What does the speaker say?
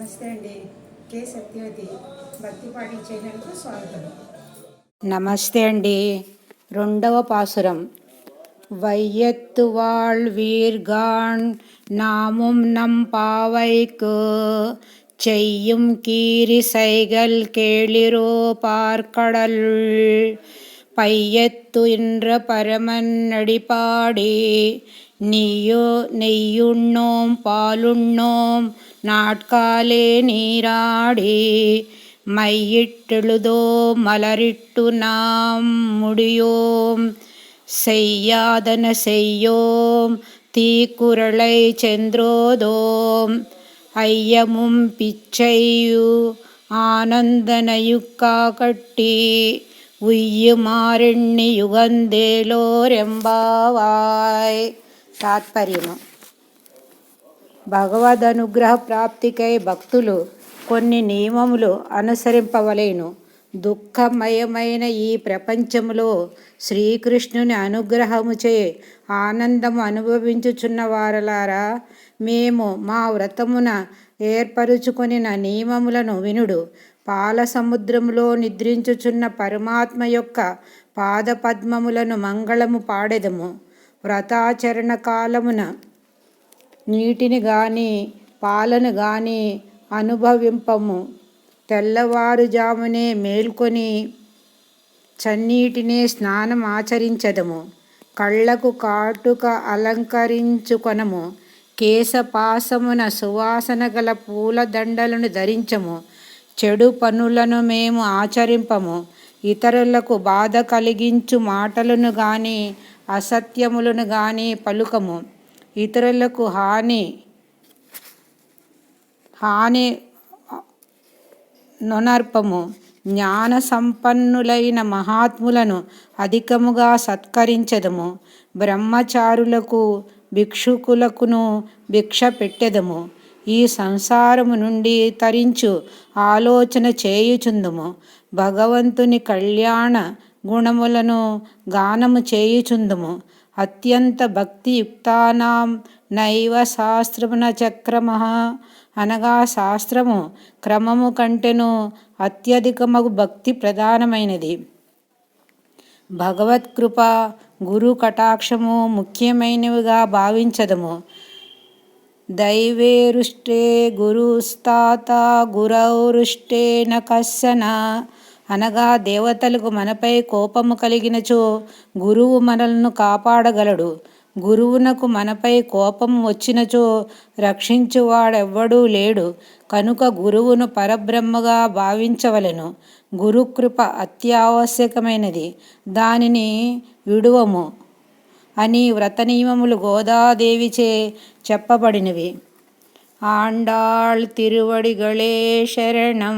నమస్తే అండి కే సత్యవతి భక్తిపాటి ఛానల్కు స్వాగతం நமஸ்தே அண்டி రెండవ పాసురం வையத்து வாழ் வீர்கான் நாமும் நம் பாவைக்கு செய்யும் கீரிசைகள் கேளிரோ பார்க்கடல் பையத்து என்ற பரமன் அடிப்பாடி நீயோ நெய்யுண்ணோம் பாலுண்ணோம் ನಾಟ್ಕಾಲೇ ನೀರಾಡಿ மையிட்டெழுதோ மலரிட்டு நாம் முடியோம். செய்யாதன செய்யோம் தீக்குரலை சென்றோதோம். ஐயமும் பிச்சையு ஆனந்தனையுக்கா கட்டி உய்யுமாறெண்ணி யுகந்தேலோரெம்பாவாய் தாத்பரியமும் భగవద్ అనుగ్రహ ప్రాప్తికై భక్తులు కొన్ని నియమములు అనుసరింపవలేను. దుఃఖమయమైన ఈ ప్రపంచములో శ్రీకృష్ణుని అనుగ్రహముచే ఆనందము అనుభవించుచున్న వారలారా మేము మా వ్రతమున ఏర్పరుచుకొనిన నియమములను వినుడు. పాల సముద్రములో నిద్రించుచున్న పరమాత్మ యొక్క పాదపద్మములను మంగళము పాడెదము. వ్రతాచరణ కాలమున నీటిని గాని పాలను గాని అనుభవింపము. తెల్లవారుజామునే మేల్కొని చన్నీటినే స్నానం ఆచరించదము. కళ్ళకు కాటుక అలంకరించుకొనము. కేశపాసమున సువాసన గల పూలదండలను ధరించము. చెడు పనులను మేము ఆచరింపము. ఇతరులకు బాధ కలిగించు మాటలను కానీ అసత్యములను కానీ పలుకము. ఇతరులకు హాని హాని నొనర్పము. జ్ఞాన సంపన్నులైన మహాత్ములను అధికముగా సత్కరించదము. బ్రహ్మచారులకు భిక్షుకులకును భిక్ష పెట్టెదము. ఈ సంసారము నుండి తరించు ఆలోచన చేయుచుందుము. భగవంతుని కళ్యాణ గుణములను గానము చేయుచుందుము. అత్యంత భక్తియుక్తానాం నైవ శాస్త్రమున చక్రమ అనగా శాస్త్రము క్రమము కంటేనూ అత్యధికమగు భక్తి ప్రధానమైనది భగవత్కృప గురు కటాక్షము ముఖ్యమైనవిగా భావించదము. దైవేరుష్టే గురుస్తాత గురౌరుష్టే న అనగా దేవతలకు మనపై కోపము కలిగినచో గురువు మనలను కాపాడగలడు. గురువునకు మనపై కోపం వచ్చినచో రక్షించువాడెవ్వడూ లేడు. కనుక గురువును పరబ్రహ్మగా భావించవలెను. గురుకృప అత్యావశ్యకమైనది. దానిని విడువము అని వ్రతనియమములు గోదాదేవిచే చెప్పబడినవి. ఆండాళ్ తిరువడిగళే శరణం